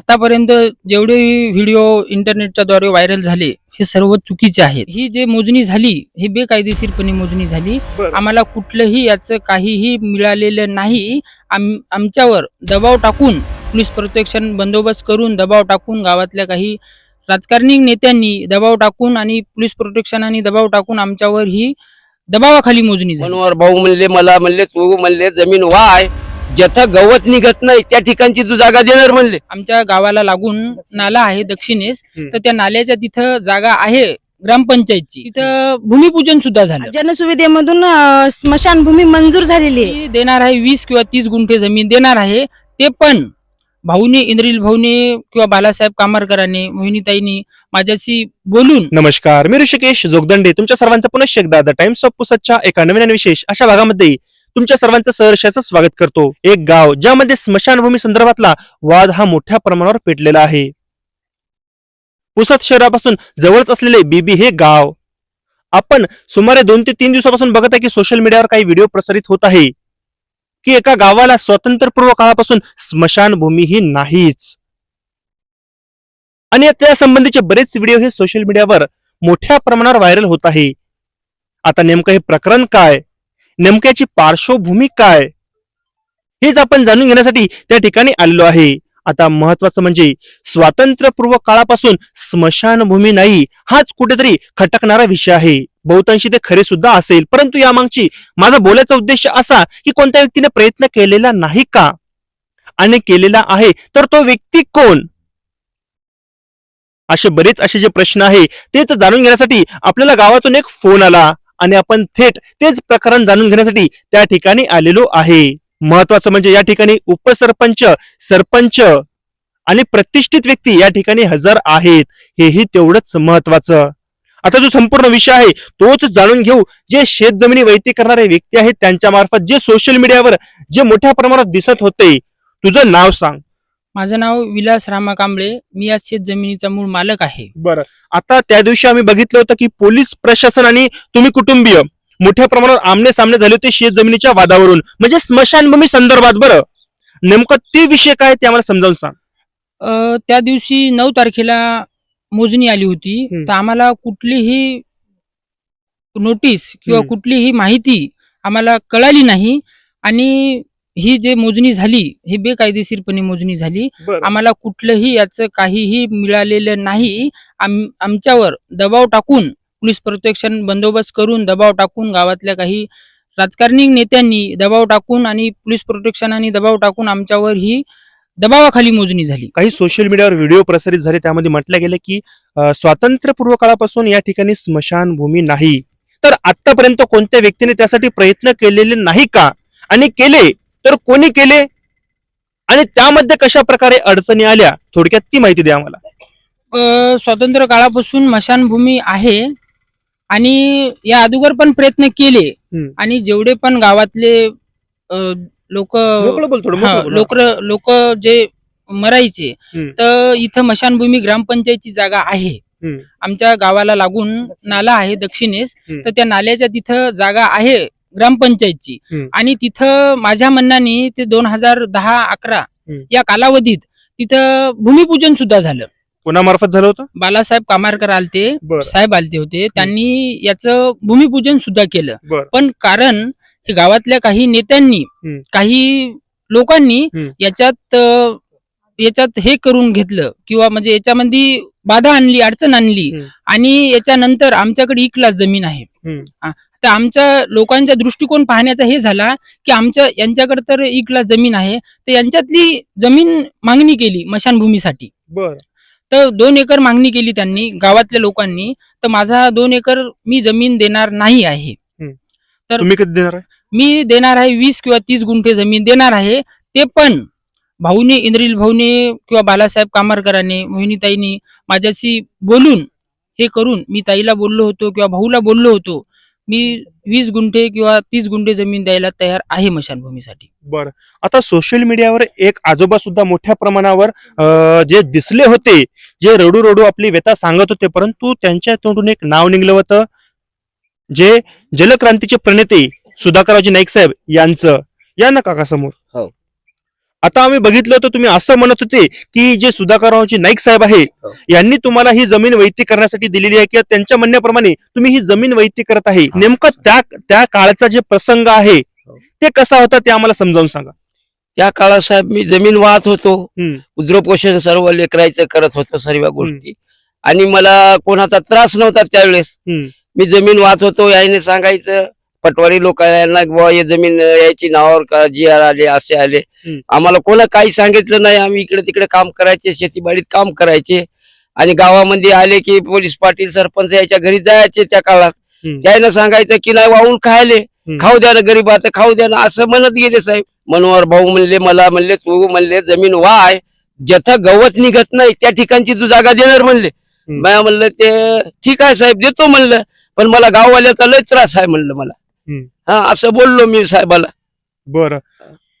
आतापर्यंत जेवढे व्हिडिओ इंटरनेटच्या द्वारे व्हायरल झाले हे सर्व चुकीचे आहेत. ही जे मोजणी झाली ही बेकायदेशीरपणे मोजणी झाली. आम्हाला कुठलंही याचं काहीही मिळालेलं नाही. आम आमच्यावर दबाव टाकून पोलीस प्रोटेक्शन बंदोबस्त करून दबाव टाकून गावातल्या काही राजकारणी नेत्यांनी दबाव टाकून आणि पोलीस प्रोटेक्शनाने दबाव टाकून आमच्यावर ही दबावाखाली मोजणी झाली. भाऊ म्हणले मला म्हणले तू म्हणले जमीन वाय ज्याचं गवत निघत नाही त्या ठिकाणची तू जागा देणार म्हणले. आमच्या गावाला लागून नाला आहे दक्षिणेस. तर त्या नाल्याच्या तिथं जागा आहे ग्रामपंचायतची. तिथं भूमिपूजन सुद्धा झालं. जनसुविधेमधून अ, स्मशानभूमी मंजूर झालेली आहे. ती देणार आहे वीस किंवा तीस गुंठे जमीन देणार आहे. ते पण भाऊने इंद्रिल भाऊने किंवा बालासाहेब कामारकरांनी मोहिनीताईंनी माझ्याशी बोलून नमस्कार मी ऋषिकेश जोगदंडे. तुमच्या सर्वांचं पुनश्च एकदा द टाइम्स ऑफ पुसदच्या एका नवीन आणि विशेष अशा भागामध्ये तुमच्या सर्वांचं सहर्षाचं स्वागत करतो. एक गाव ज्यामध्ये स्मशानभूमी संदर्भातला वाद हा मोठ्या प्रमाणावर पेटलेला आहे. पुसद शहरापासून जवळच असलेले बीबी हे गाव. आपण सुमारे दोन ते तीन दिवसापासून बघत आहे की सोशल मीडियावर काही व्हिडिओ प्रसारित होत आहे. की एका गावाला स्वातंत्र्यपूर्व काळापासून स्मशानभूमी ही नाहीच. आणि त्या संबंधीचे बरेच व्हिडिओ हे सोशल मीडियावर मोठ्या प्रमाणावर व्हायरल होत आहे. आता नेमकं हे प्रकरण काय? नेमक्याची पार्श्वभूमी काय? हेच आपण जाणून घेण्यासाठी त्या ठिकाणी आलेलो आहे. आता महत्वाचं म्हणजे स्वातंत्र्यपूर्व काळापासून स्मशानभूमी नाही हाच कुठेतरी खटकणारा विषय आहे. बहुतांशी ते खरे सुद्धा असेल परंतु यामागची माझा बोलायचा उद्देश असा की कोणत्या व्यक्तीने प्रयत्न केलेला नाही का? आणि केलेला आहे तर तो व्यक्ती कोण? असे बरेच असे जे प्रश्न आहे तेच जाणून घेण्यासाठी आपल्याला गावातून एक फोन आला. आणि आपण थेट तेच प्रकरण जाणून घेण्यासाठी त्या ठिकाणी आलेलो आहे. महत्वाचं म्हणजे या ठिकाणी उपसरपंच सरपंच आणि प्रतिष्ठित व्यक्ती या ठिकाणी हजर आहेत. हेही तेवढंच महत्वाचं आता जो संपूर्ण विषय आहे तोच जाणून घेऊ. जे शेत जमिनी वैती करणारे व्यक्ती आहेत त्यांच्या मार्फत जे सोशल मीडियावर जे मोठ्या प्रमाणात दिसत होते तुझं नाव सांग. माझं नाव विलास रामा कांबळे मी या शेत जमिनीचा मूळ मालक आहे. बरं. आता त्या दिवशी आम्ही बघितलं होतं की पोलीस प्रशासन आणि तुम्ही कुटुंबीय मोठ्या प्रमाणावर आमने सामने झाले होते शेत जमिनीच्या वादावरून. म्हणजे स्मशानभूमी संदर्भात बरं. नेमकं ते विषय काय ते आम्हाला समजावून सांग. अ, त्या दिवशी नऊ तारखेला मोजणी आली होती. हम्म. तर आम्हाला कुठलीही नोटीस किंवा हम्म. कुठलीही माहिती आम्हाला कळाली नाही. आणि ही जे मोजणी झाली ही बेकायदेशीरपणे मोजणी झाली. आम्हाला कुठलंही याचं काहीही मिळालेलं नाही. आम आमच्यावर दबाव टाकून पोलीस प्रोटेक्शन बंदोबस्त करून दबाव टाकून गावातल्या काही राजकारणी नेत्यांनी दबाव टाकून आणि पोलीस प्रोटेक्शनाने दबाव टाकून आमच्यावर ही दबावाखाली मोजणी झाली. काही सोशल मीडियावर व्हिडिओ प्रसारित झाले त्यामध्ये म्हटलं गेलं की स्वातंत्र्यपूर्व काळापासून या ठिकाणी स्मशानभूमी नाही. तर आतापर्यंत कोणत्या व्यक्तीने त्यासाठी प्रयत्न केलेले नाही का? आणि केले? तर कोणी केले आणि त्यामध्ये कशा प्रकारे अडचणी आल्या थोडक्यात ती माहिती द्या आम्हाला स्वातंत्र्य काळापासून मशानभूमी आहे आणि या अगोदर पण प्रयत्न केले. आणि जेवढे पण गावातले लोक. लोक लोक जे मरायचे. तर इथं मशानभूमी ग्रामपंचायतची जागा आहे. आमच्या गावाला लागून नाला आहे दक्षिणेस. तर त्या नाल्याच्या तिथं जागा आहे ग्रामपंचायतची हम्म. आणि तिथं माझ्या म्हणण्याने ते दोन हजार दहा अकरा हम्म. या कालावधीत तिथं भूमिपूजन सुद्धा झालं कोणामार्फत झालं होतं बालासाहेब कामारकर आलते बरं साहेब आलते होते त्यांनी याचं भूमिपूजन सुद्धा केलं बरं पण कारण हे गावातल्या काही नेत्यांनी हम्म. काही लोकांनी हम्म. याच्यात अं, याच्यात हे करून घेतलं किंवा म्हणजे याच्यामध्ये बाधा आणली अडचण आणली हम्म. आणि याच्यानंतर आमच्याकडे एक लाख जमीन आहे हम्म. तर आमच्या लोकांचा दृष्टिकोन पाहण्याचा हे झाला की आमच्या यांच्याकडे तर लाख जमीन आहे. तर यांच्यातली जमीन मागणी केली मशानभूमीसाठी. बर. तर दोन एकर मागणी केली त्यांनी गावातल्या लोकांनी. तर माझा दोन एकर मी जमीन देणार नाही आहे. तुम्ही कधी देणार आहे? मी देणार आहे वीस किंवा तीस गुंठे जमीन देणार आहे. ते पण भाऊने इंद्रिल भाऊने किंवा बालासाहेब कामारकरांनी मोहिनीताईंनी माझ्याशी बोलून हे करून मी ताईला बोललो होतो किंवा भाऊला बोललो होतो. मी वीस गुंठे किंवा तीस गुंठे जमीन द्यायला तयार आहे मशानभूमीसाठी. बर. आता सोशल मीडियावर एक आजोबा सुद्धा मोठ्या प्रमाणावर अं, जे दिसले होते जे रडू रडू आपली व्यथा सांगत होते परंतु त्यांच्या तोंडून एक नाव निघलं होतं जे जलक्रांतीचे प्रणेते सुधाकररावजी नाईक साहेब यांचं. या ना काका समोर हो. आता आम्ही बघितलं होतं तुम्ही असं म्हणत होते की जे सुधाकररावजी नाईक साहेब आहे हो. यांनी तुम्हाला ही जमीन वैयक्तिक करण्यासाठी दिलेली आहे किंवा त्यांच्या म्हणण्याप्रमाणे तुम्ही ही जमीन वैयक्तिक करत आहे. नेमकं त्या त्या काळाचा जे प्रसंग आहे हो. ते कसा होता ते आम्हाला समजावून सांगा त्या काळात साहेब मी जमीन वाहत होतो. उद्रपोषण सर्व लेकरायचं करत होतो सर्व गोष्टी आणि मला कोणाचा त्रास नव्हता त्यावेळेस. मी जमीन वाहत होतो याने सांगायचं पटवारी लोकांना बुवा हे जमीन याची नावावर का जी आर आले असे आले. आम्हाला कोणा काही सांगितलं नाही. आम्ही इकडे तिकडे काम करायचे शेतीबाडीत काम करायचे. आणि गावामध्ये आले की पोलीस पाटील सरपंच याच्या घरी जायचे त्या काळात. त्यानं सांगायचं की नाही वाहून खायले. खाऊ द्या ना गरीबात खाऊ द्या ना असं म्हणत गेले साहेब. मनोहर भाऊ म्हणले मला म्हणले तू म्हणले जमीन वाय. जिथं गवत निघत नाही त्या ठिकाणची तू जागा देणार म्हणले. म्हणलं ते ठीक आहे साहेब देतो म्हणलं. पण मला गाववाल्याचा लय त्रास आहे म्हणलं मला. हा असं बोललो मी साहेबाला. बरं.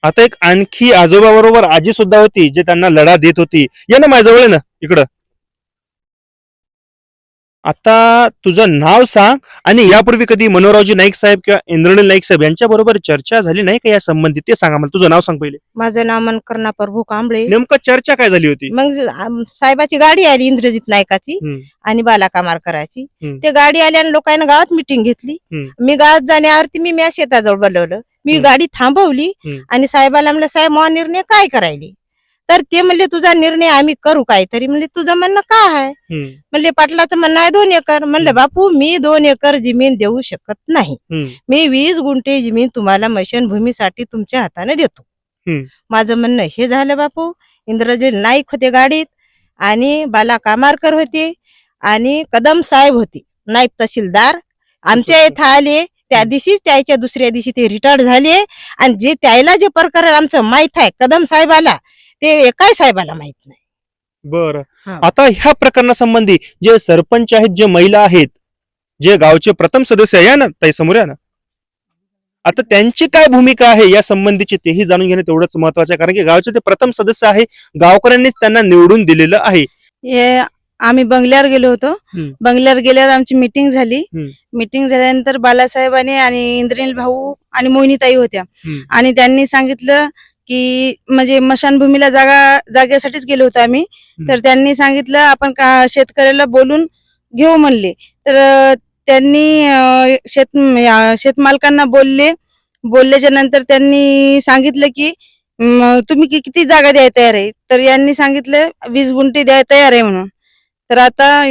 आता एक आणखी आजोबा बरोबर आजी सुद्धा होती जे त्यांना लढा देत होती. ये ना माझ्या जवळ ये ना इकडं. आता तुझं नाव सांग आणि यापूर्वी कधी मनोहररावजी नाईक साहेब किंवा इंद्रनील नाईक साहेब यांच्या बरोबर चर्चा झाली नाही का या संबंधित ते सांगा मला तुझं नाव सांग पहिले माझं नाव मनकर्णा प्रभू कांबळे नेमकं चर्चा काय झाली होती मग आम- साहेबाची गाडी आली इंद्रजित नायकाची हम्म. आणि बाला कामारकराची हम्म. ते गाडी आली आणि लोकांना गावात मिटिंग घेतली हम्म. मी गावात जाण्यावरती मी म्या शेताजवळ बोलवलं मी हम्म. गाडी थांबवली हम्म. आणि साहेबाला म्हणलं साहेब महा निर्णय काय करायले तर ते म्हणले तुझा निर्णय आम्ही करू काहीतरी. म्हणले तुझं म्हणणं काय आहे. म्हणले पाटलाचं म्हणणं आहे दोन एकर. म्हणलं बापू मी दोन एकर जमीन देऊ शकत नाही. मी वीस गुंठे जमीन तुम्हाला मशनभूमीसाठी तुमच्या हाताने देतो. माझं म्हणणं हे झालं बापू. इंद्रजीत नाईक होते गाडीत आणि बाला कामारकर होते आणि कदम साहेब होते. नाईक तहसीलदार. आमच्या इथं आले त्या दिवशीच त्याच्या दुसऱ्या दिवशी ते रिटायर्ड झाले आणि जे त्याला जे प्रकरण आमचं माहीत आहे कदम साहेबाला ते एकाही साहेबाला माहीत नाही बरं हा. आता ह्या प्रकरणासंबंधी जे सरपंच आहेत जे महिला आहेत जे गावचे प्रथम सदस्य आहे या ना ताई समोर या ना आता त्यांची काय भूमिका आहे या संबंधीची तेही जाणून घेणं तेवढंच महत्वाचं आहे कारण की गावचे ते प्रथम सदस्य आहे गावकऱ्यांनीच त्यांना निवडून दिलेलं आहे हे आम्ही बंगल्यावर गेलो होतो हम्म. बंगल्यावर गेल्यावर आमची मीटिंग झाली हम्म. मीटिंग झाल्यानंतर बालासाहेबांनी आणि इंद्रनील भाऊ आणि मोहिनीताई होत्या हम्म. आणि त्यांनी सांगितलं की म्हणजे मशानभूमीला जागा जागेसाठीच गेलो होतो आम्ही. तर त्यांनी सांगितलं आपण का शेतकऱ्याला बोलून घेऊ म्हणले. तर त्यांनी शेत शेतमालकांना बोलले. बोलल्याच्या नंतर त्यांनी सांगितलं की तुम्ही कि- किती जागा द्यायला तयार आहे? तर यांनी सांगितलं वीस गुंठे द्यायला तयार आहे म्हणून. तर आता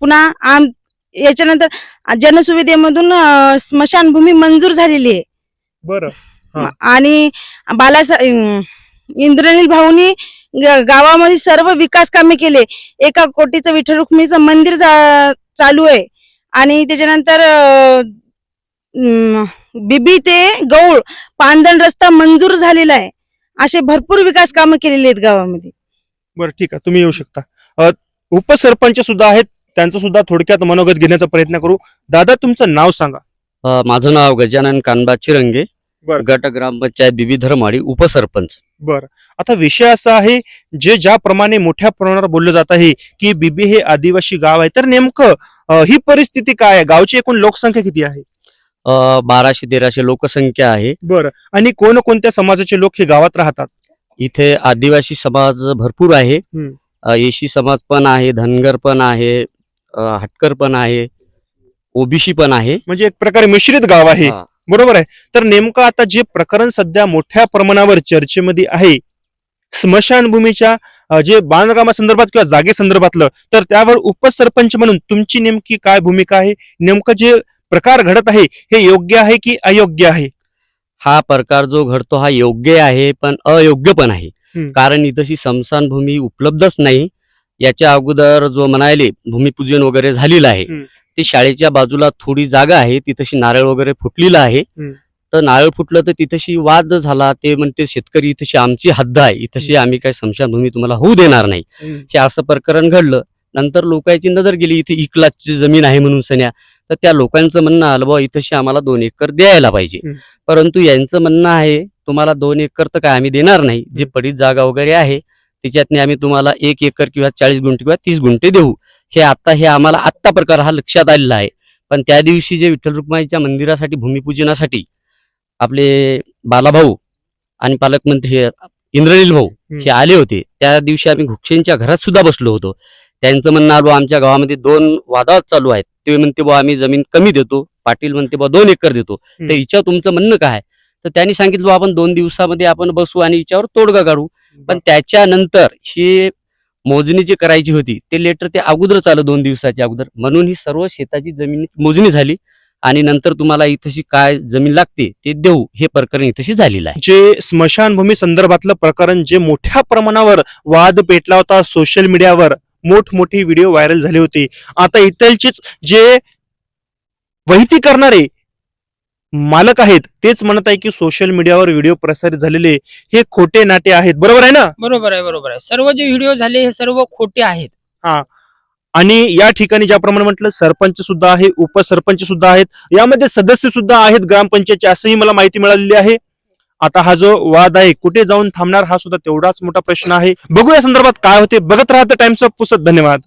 पुन्हा आम याच्यानंतर जनसुविधेमधून स्मशानभूमी मंजूर झालेली आहे. बरं. आणि बालासा इंद्रनील भाऊनी गावामध्ये सर्व विकास कामे केले. एका कोटीचं विठ्ठल रुक्मिणीचं मंदिर चालू आहे. आणि त्याच्यानंतर बिबी ते गौळ पांदण रस्ता मंजूर झालेला आहे. असे भरपूर विकास कामं केलेली आहेत गावामध्ये. बरं ठीक आहे. तुम्ही येऊ शकता. उपसरपंच सुद्धा आहेत. त्यांचं सुद्धा थोडक्यात मनोगत घेण्याचा प्रयत्न करू. दादा तुमचं नाव सांगा. माझं नाव गजानन कानबा चिरंगे. बर. गट ग्रामपंचायत बिबी धर्माडी उपसरपंच. बरं. आता विषय असा आहे जे ज्याप्रमाणे मोठ्या प्रमाणावर बोललं जात आहे की बिबी हे आदिवासी गाव आहे तर नेमकं अ, ही परिस्थिती काय आहे? गावची एकूण लोकसंख्या किती आहे? अ, बाराशे तेराशे लोकसंख्या आहे. बरं. आणि कोणकोणत्या समाजाचे लोक हे गावात राहतात? इथे आदिवासी समाज भरपूर आहे. हम्म. अ, येशी समाज पण आहे धनगर पण आहे अ, हटकर पण आहे ओबीसी पण आहे. म्हणजे एक प्रकारे मिश्रित गाव आहे. हा. बरोबर आहे? तर नेमकं आता जे प्रकरण सध्या मोठ्या प्रमाणावर चर्चेमध्ये आहे स्मशानभूमीच्या जे बांधकामासंदर्भात किंवा जागेसंदर्भातलं तर त्यावर उपसरपंच म्हणून तुमची नेमकी काय भूमिका आहे? नेमकं जे प्रकार घडत आहे हे योग्य आहे की अयोग्य आहे? हा प्रकार जो घडतो हा योग्य आहे पण अयोग्य पण आहे. कारण इथंशी स्मशानभूमी उपलब्धच नाही. याच्या अगोदर जो म्हणाले भूमिपूजन वगैरे झालेलं आहे. ती शाळेच्या बाजूला थोडी जागा आहे तिथंशी नारळ वगैरे फुटलेलं आहे. तर नारळ फुटलं तर तिथंशी वाद झाला ते म्हणते शेतकरी इथंशी आमची हद्द आहे इथंशी आम्ही काय स्मशानभूमी तुम्हाला होऊ देणार नाही. हे असं प्रकरण घडलं. नंतर लोकांची नजर गेली इथे एक लाखची जमीन आहे म्हणून सन्या तर त्या लोकांचं म्हणणं आलं बा इथंशी आम्हाला दोन एकर द्यायला पाहिजे. परंतु यांचं म्हणणं आहे तुम्हाला दोन एकर तर काय आम्ही देणार नाही. जी पडीत जागा वगैरे आहे त्याच्यातने आम्ही तुम्हाला एक एकर किंवा चाळीस गुंठे किंवा तीस गुंठे देऊ. हे आता हे आम्हाला आत्ता प्रकार हा लक्षात आलेला आहे. पण त्या दिवशी जे विठ्ठल रुक्माईच्या मंदिरासाठी भूमिपूजनासाठी आपले बालाभाऊ आणि पालकमंत्री इंद्रनील भाऊ हे आले होते. त्या दिवशी आम्ही घुक्षेंच्या घरात सुद्धा बसलो होतो. त्यांचं म्हणणं आलो आमच्या गावामध्ये दोन वादात चालू आहेत. ते म्हणते बुवा आम्ही जमीन कमी देतो. पाटील म्हणते बुवा दोन एकर देतो. तर हिच्यावर तुमचं म्हणणं काय तर त्यांनी सांगितलं आपण दोन दिवसामध्ये आपण बसू आणि हिच्यावर तोडगा काढू. पण त्याच्यानंतर ही मोजणी जी करायची होती. ते लेटर ते अगोदरच आलं दोन दिवसाच्या अगोदर. म्हणून ही सर्व शेताची जमीन मोजणी झाली आणि नंतर तुम्हाला इथशी काय जमीन लागते ते देऊ. हे प्रकरण इथशी झालेलं आहे. जे स्मशानभूमी संदर्भातलं प्रकरण जे मोठ्या प्रमाणावर वाद पेटला होता सोशल मीडियावर मोठमोठी व्हिडिओ व्हायरल झाले होते. आता इथलचेच जे वहिती करणारे मालक आहेत तेच म्हणत आहे की सोशल मीडियावर व्हिडिओ प्रसारित झालेले हे खोटे नाटे आहेत. बरोबर आहे ना? बरोबर आहे बरोबर आहे. सर्व जे व्हिडिओ झाले हे सर्व खोटे आहेत. आणि या ठिकाणी ज्याप्रमाणे म्हटलं सरपंच सुद्धा आहे उपसरपंच सुद्धा आहेत यामध्ये सदस्य सुद्धा आहेत ग्रामपंचायतचे असंही मला माहिती मिळालेली आहे. आता हा जो वाद आहे कुठे जाऊन थांबणार हा सुद्धा तेवढाच मोठा प्रश्न आहे. बघू या संदर्भात काय होते. बघत राहतं टाइम्स ऑफ पुसत. धन्यवाद.